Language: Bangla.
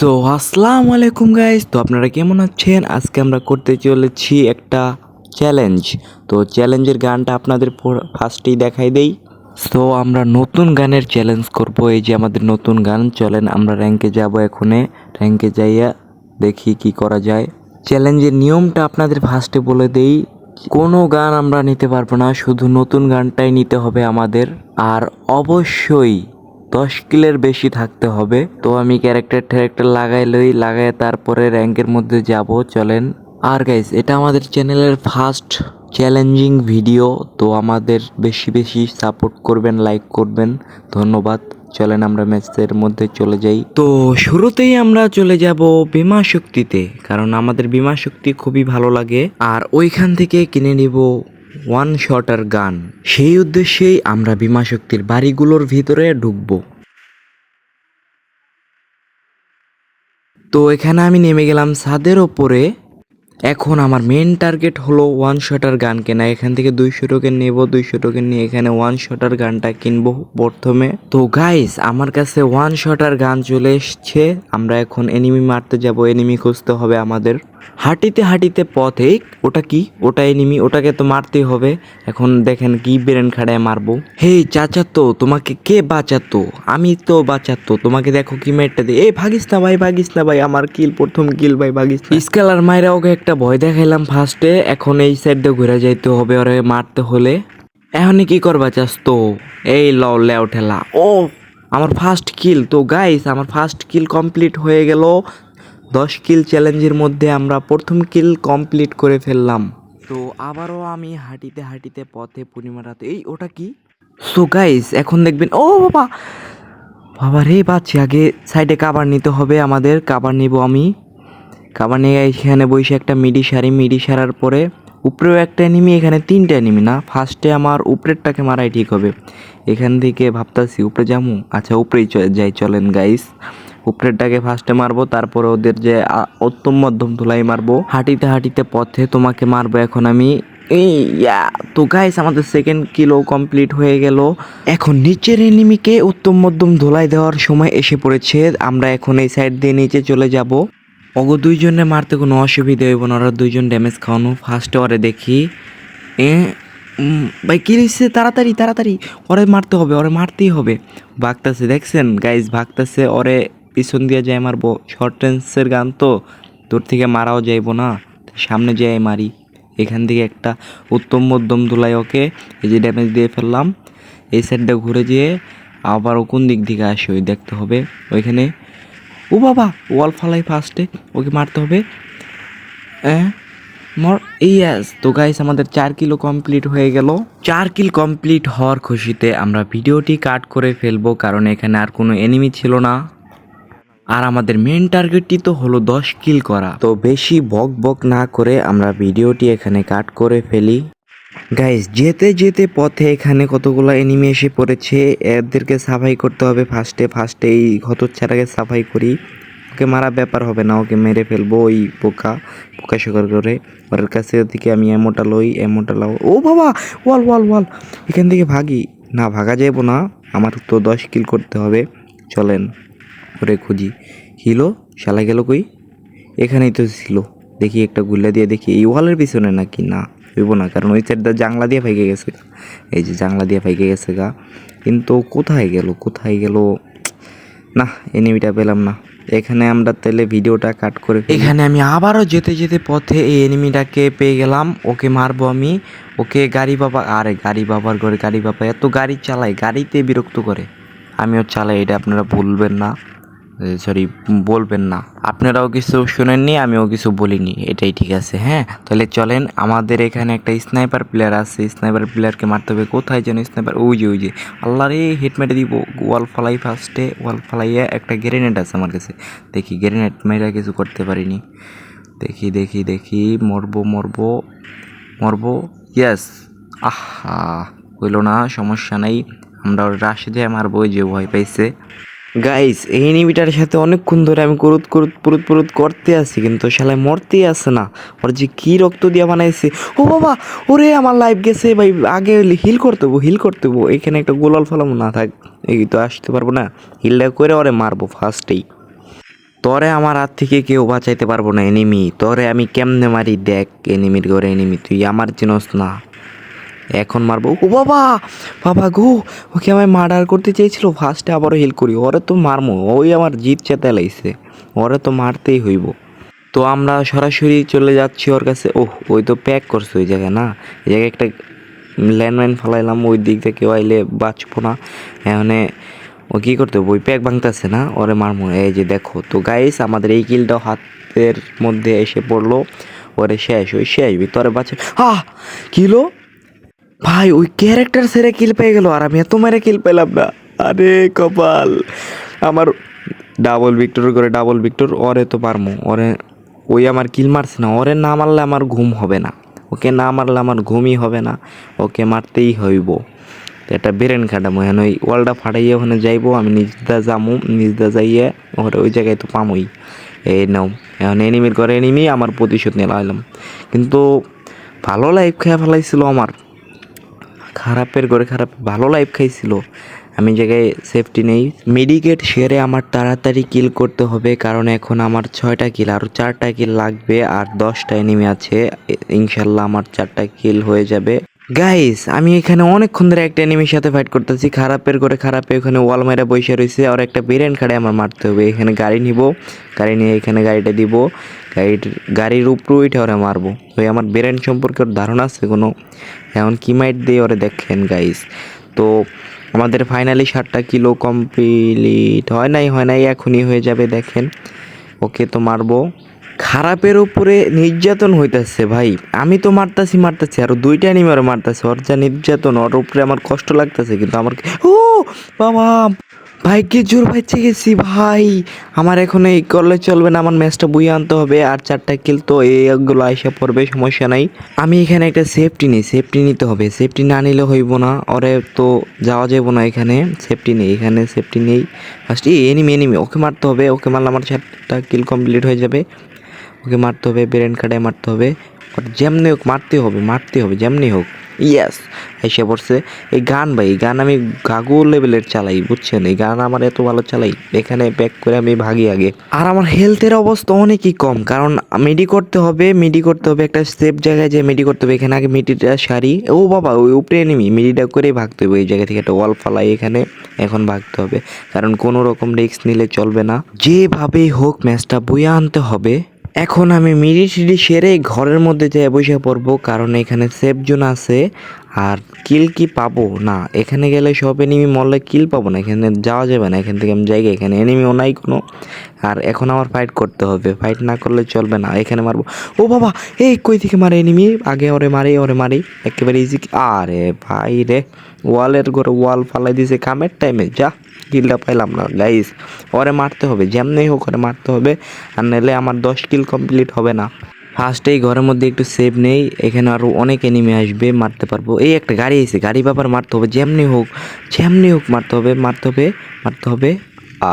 সো আসসালামু আলাইকুম গাইস। তো আপনারা কেমন আছেন? আজকে আমরা করতে চলেছি একটা চ্যালেঞ্জ তো চ্যালেঞ্জের গানটা আপনাদের ফার্স্টেই দেখাই দেই। সো, আমরা নতুন গানের চ্যালেঞ্জ করব। এই যে আমাদের নতুন গান, চলেন আমরা র্যাঙ্কে যাব এখনে। র্যাঙ্কে যাইয়া দেখি কি করা যায়। চ্যালেঞ্জের নিয়মটা আপনাদের ফার্স্টে বলে দেই। কোনো গান আমরা নিতে পারব না, শুধু নতুন গানটাই নিতে হবে আমাদের। আর অবশ্যই দশ কিলের বেশি থাকতে হবে। তো আমি ক্যারেক্টার ট্যারেক্টার লাগাই লই, লাগাই তারপরে র্যাঙ্কের মধ্যে যাব, চলেন। আর গাইস এটা আমাদের চ্যানেলের ফার্স্ট চ্যালেঞ্জিং ভিডিও তো আমাদের বেশি বেশি সাপোর্ট করবেন লাইক করবেন। ধন্যবাদ। চলেন আমরা ম্যাচের মধ্যে চলে যাই। তো শুরুতেই আমরা চলে যাব বিমা শক্তিতে, কারণ আমাদের বিমা শক্তি খুবই ভালো লাগে। আর ওইখান থেকে কিনে নিব ওয়ান শটার গান সেই উদ্দেশ্যেই আমরা বিমা শক্তির বাড়িগুলোর ভিতরে ঢুকবো। তো এখানে আমি নেমে গেলাম ছাদের ওপরে। এখন আমার মেন টার্গেট হলো ওয়ান শটার গান কেনা। এখান থেকে দুইশো টোকেন নেব, দুইশো টোকেন নিয়ে এখানে ওয়ান শটার গানটা কিনবো প্রথমে। তো গাইস আমার কাছে ওয়ান শটার গান চলে এসছে। আমরা এখন এনিমি মারতে যাব এনিমি খুঁজতে হবে আমাদের। হাঁটিতে হাঁটিতে পথে ওটা কি? ওটা এনিমি ওটাকে তো মারতেই হবে। এখন দেখেন কি ব্রেন খাড়ায় মারবো। হে চাচাতো, তোমাকে কে বাঁচাতো? আমি তো বাঁচাতো। তোমাকে দেখো কি মেটটা দিয়ে এই ভাগিস না ভাই, ভাগিস না ভাই, আমার কিল প্রথম কিল ভাই, ভাগিস না। স্কেলার মায়েরা ওকে একটা ভয় দেখাইলাম ফার্স্টে এখন এই সাইড দিয়ে ঘুরে যাইতে হবে ওরে মারতে হলে। এখনই কি করবা চাস তো এই লও, লেও ঠেলা। ও, আমার ফার্স্ট কিল তো গাইস আমার ফার্স্ট কিল কমপ্লিট হয়ে গেল। দশ কিল চ্যালেঞ্জের মধ্যে আমরা প্রথম কিল কমপ্লিট করে ফেললাম। তো আবারও আমি হাঁটিতে হাঁটিতে পথে পূর্ণিমা রাতে এই, ওটা কি? সো গাইস এখন দেখবেন ও বাবা! বাবা রে বাচ্চি আগে। সাইডে কাবার নিতে হবে আমাদের। কাবার নিব আমি। কাবার নিয়ে এখানে বসে একটা মিডি সারি। মিডি সারার পরে উপরেও একটা এনিমি এখানে তিনটা এনিমি না? ফার্স্টে আমার উপরেরটাকে মারাই ঠিক হবে। এখান থেকে ভাবতাছি উপরে যাব আচ্ছা উপরেই যাই, চলেন গাইস উপরেরটাকে ফার্স্টে মারবো, তারপরে ওদের যে উত্তম মধ্যম ধুলাই মারবো। হাঁটিতে হাঁটিতে পথে তোমাকে মারবো এখন আমি। ইয়া! তো গাইস আমাদের সেকেন্ড কিলো কমপ্লিট হয়ে গেল। এখন নিচের এনিমিকে উত্তম মধ্যম ধোলাই দেওয়ার সময় এসে পড়েছে। আমরা এখন এই সাইড দিয়ে নিচে চলে যাব। ওগো দুইজনে মারতে কোনো অসুবিধা হইব না, ওরা দুইজন ড্যামেজ খাওয়ানো ফার্স্টে ওরে দেখি। এ ভাই, কি হয়েছে তাড়াতাড়ি তাড়াতাড়ি। ওরে মারতে হবে, ওরে মারতেই হবে। ভাগতাছে, দেখছেন? গাইজ ভাগতাছে, ওরে পিছন দিয়ে যায় মারবো। শর্ট রেঞ্জের গান তো, দূর থেকে মারাও যাইবো না। সামনে যেয়ে মারি। এখান থেকে একটা উত্তম মধ্যম ধুলাই ওকে, এই যে ড্যামেজ দিয়ে ফেললাম। এই সাইডটা ঘুরে যেয়ে আবার ও কোন দিক থেকে আসে, ওই দেখতে হবে। ওইখানে, ও বাবা ওয়াল ফালাই ফার্স্টে ওকে মারতে হবে। হ্যাঁ মর ইয়াস তো গাইস আমাদের চার কিলো কমপ্লিট হয়ে গেল। চার কিল কমপ্লিট হওয়ার খুশিতে আমরা ভিডিওটি কাট করে ফেলব, কারণ এখানে আর কোনো এনিমি ছিল না। আর আমাদের মেন টার্গেটটি তো হলো দশ কিল করা। তো বেশি বক বক না করে আমরা ভিডিওটি এখানে কাট করে ফেলি। গাইস যেতে যেতে পথে এখানে কতগুলো এনিমি এসে পড়েছে, এদেরকে সাফাই করতে হবে ফার্স্টে ফার্স্টে এই হতচ্ছাড়াকে সাফাই করি। ওকে মারা ব্যাপার হবে না, ওকে মেরে ফেলব ওই পোকা পোকা শিকার করে। ওর কাছে থেকে আমি এমোটা লই এমোটা লাও। ও বাবা ওয়াল ওয়াল ওয়াল এখান থেকে ভাগি। না, ভাগা যাব না। আমার তো দশ কিল করতে হবে। চলেন, ওরে খুঁজি। হিলো, শালা গেল কই? এখানেই তো ছিল। দেখি একটা গুল্লা দিয়ে দেখি, এই ওয়ালের পিছনে নাকি? না, হইব না, কারণ ওই সাইডটা জাংলা দিয়ে ফাইকে গেছে গা। এই যে জাংলা দিয়ে ফাইকে গেছে গা। কিন্তু কোথায় গেল কোথায় গেল? না এনিমিটা পেলাম না। এখানে আমরা তাহলে ভিডিওটা কাট করে এখানে আমি আবারও যেতে যেতে পথে এই এনিমিটাকে পেয়ে গেলাম। ওকে মারবো আমি। ওকে গাড়ি বাবা, আরে গাড়ি বাবার ঘরে, গাড়ি বাবা, এত গাড়ি চালায়, গাড়িতে বিরক্ত করে। আমিও চালাই, এটা আপনারা ভুলবেন না। সরি বলবেন না। আপনারাও কিছু শুনেননি, আমিও কিছু বলিনি, এটাই ঠিক আছে হ্যাঁ? তাহলে চলেন, আমাদের এখানে একটা স্নাইপার প্লেয়ার আছে স্নাইপার প্লেয়ারকে মারতে হবে, কোথায় যেন স্নাইপার ওই যে ওই যে। আল্লাহ রে হেড মেরে দিব ওয়াল ফালাই ফার্স্টে ওয়াল ফালাইয়া একটা গ্রেনেড আছে আমার কাছে। দেখি গ্রেনেড মেরা কিছু করতে পারিনি। দেখি দেখি দেখি, মরবো মরবো মরবো ইয়েস আহা, হইল না, সমস্যা নাই। আমরা রাশে দিয়ে মারবো যে ভয় পাইছে। গাইস এই এনিমিটার সাথে অনেকক্ষণ ধরে আমি কুরুত কুরুত পুরুত পুরুত করতে আছি, কিন্তু শালায় মরতেই আসে না। ওর যে কী রক্ত দিয়ে বানাইছে। ও বাবা, ওরে আমার লাইফ গেছে, ভাই, আগে হিল করতে হব হিল করতে হব। এখানে একটা গোলাল ফেলাম না থাক, এই তো আসতে পারব না। হিলটা করে ওরে মারবো ফার্স্টেই তরে আমার হাত থেকে কেউ বাঁচাইতে পারব না এনিমি তরে আমি কেমনে মারি, দেখ এনিমির ঘরে এনিমি তুই আমার চিনস না। এখন মারবো। ও বাবা বাবা গো, ওকে আমায় মার্ডার করতে চেয়েছিল ফার্স্টে আবারও হেল্প করি, ওরে তো মারমো, ওই আমার জিত চেতে লাইছে ওরে তো মারতেই হইব। তো আমরা সরাসরি চলে যাচ্ছি ওর কাছে, ওহ ওই তো প্যাক করছে ওই জায়গায় না? এই জায়গায় একটা ল্যান্ডমাইন ফেলাইলাম, ওই দিক থেকে কেউ আইলে বাঁচবো না। এখানে ও কী করতে হবে? ওই প্যাক ভাঙতেছে না? ওরে মারমো, এই যে দেখো, তো গাইস আমাদের এই কিলটাও হাতের মধ্যে এসে পড়ল, ওরে শেষ ওই শেষ ভিতরে বাঁচে আহ কিলো ভাই, ওই ক্যারেক্টার সেরে কিল পেয়ে গেল আর আমি এত মেরে কিল পেলাম না। আরে কপাল। আমার ডাবল ভিক্টর করে ডাবল ভিক্টর ওরে তো পারমো। ওরে, ওই আমার কিল মারছে না। ওরে না মারলে আমার ঘুম হবে না। ওকে না মারলে আমার ঘুমই হবে না। ওকে মারতেই হইব। এটা বেরেন খাটামো। এখন ওই ওয়ালটা ফাটাইয়ে ওখানে যাইবো, আমি নিজদা যামু নিজদা যাইয়ে ওরে ওই জায়গায় তো পামই। এই নাও। এখন এনিমির ঘরে এনিমি আমার প্রতিশোধ নিয়ে লাইলাম। কিন্তু ভালো লাইফ খেয়ে ফেলাইছিল আমার। খারাপের ঘরে খারাপ, ভালো লাইফ খাইছিল। আমি জায়গায় সেফটি নেই। মেডিকেট সেরে আমার তাড়াতাড়ি কিল করতে হবে, কারণ এখন আমার ছয়টা কিল আর চারটা কিল লাগবে, আর দশটা এনিমি আছে। ইনশাল্লাহ আমার চারটা কিল হয়ে যাবে। গাইস আমি এখানে অনেকক্ষণ ধরে একটা এনিমির সাথে ফাইট করতেছি। খারাপের করে খারাপে ওখানে ওয়াল মেরা বসে রয়েছে। আর একটা বেরেন খাড়ে আমার মারতে হবে। এখানে গাড়ি নিব। গাড়ি নিয়ে এখানে গাড়িটা দিব। গাড়ির গাড়ির উপরে উঠে ওরা মারবো। ওই আমার বেরেন সম্পর্কে ওর ধারণা আছে কোনো? এখন কি মাইট দিয়ে ওরে দেখেন গাইস তো আমাদের ফাইনালি ষাটটা কিলো কমপ্লিট হয় নাই হয় নাই, এখনই হয়ে যাবে, দেখেন। ওকে তো মারবো। খারাপের উপরে নির্যাতন হইতাছে, ভাই। আমি তো মারতাছি মারতাছি, আর দুইটা নিমে ওরা মারতাছে। ওর যা নির্যাতন, ওর উপরে আমার কষ্ট লাগতেছে, কিন্তু আমার ও, বাবা! ভাই ভাইকে জোর পাইছে গেছি, ভাই! আমার এখন এই করলে চলবে না, আমার ম্যাচটা বইয়ে আনতে হবে, আর চারটা কিল তো এইগুলো আইসা পড়বে, সমস্যা নাই। আমি এখানে একটা সেফটি নিই সেফটি নিতে হবে। সেফটি না নিলে হইব না, ওরে তো যাওয়া যাব না এখানে। সেফটি নেই, এখানে সেফটি নেই। ফার্স্ট এনিমি এনিমি, ওকে মারতে হবে, ওকে মারলে আমার চারটা কিল কমপ্লিট হয়ে যাবে। ওকে মারতে হবে, ব্রেন কাটায় মারতে হবে। যেমনি হোক মারতে হবে মারতে হবে, যেমনি হোক। ইয়াস এসে পড়ছে। এই গান ভাই গান আমি গাগু লেভেলের চালাই, বুঝছেন? এই গান আমার এত ভালো চালাই। এখানে ব্যাক করে আমি ভাগি আগে। আর আমার হেলথের অবস্থা অনেকই কম, কারণ মিডি করতে হবে মিডি করতে হবে, একটা সেফ জায়গায় যে মিডি করতে হবে। এখানে আগে মিডিটা সারি। ও বাবা, ওই উপরে নেমি মিডিটা করেই ভাগতে হবে। এই জায়গা থেকে একটা ওয়াল ফালাই এখানে, এখন ভাগতে হবে। কারণ কোনো রকম রিস্ক নিলে চলবে না। যেভাবেই হোক ম্যাচটা বইয়ে আনতে হবে। এখন আমি মিডি টিডি সেরে ঘরের মধ্যে যেয়ে বসে পড়ব, কারণ এখানে সেফ জোন আছে। আর কিল কি পাবো? না, এখানে গেলে সব এনিমি মরলে কিল পাবো না, এখানে যাওয়া যাবে না, এখান থেকে আমি জায়গা এখানে এনিমিও নাই কোনো। আর এখন আমার ফাইট করতে হবে ফাইট না করলে চলবে না, এখানে মারবো। ও বাবা, এই কই থেকে মারে এনিমি আগে ওরে মারি ওরে মারি, একেবারে ইজি আরে ভাই রে ওয়ালের ঘরে ওয়াল ফালাই দিছে, কামের টাইমে যা। কিলটা পাইলাম না গাইস ওরে মারতে হবে যেমনি হোক ওরে মারতে হবে, আর নাহলে আমার দশ কিল কমপ্লিট হবে না। ফার্স্টেই ঘরের মধ্যে একটু সেভ নেই, এখানে আরও অনেক এনিমি আসবে, মারতে পারব। এই একটা গাড়ি এসে, গাড়ি ব্যাপার মারতে হবে যেমনি হোক যেমনি হোক মারতে হবে মারতে হবে মারতে হবে আ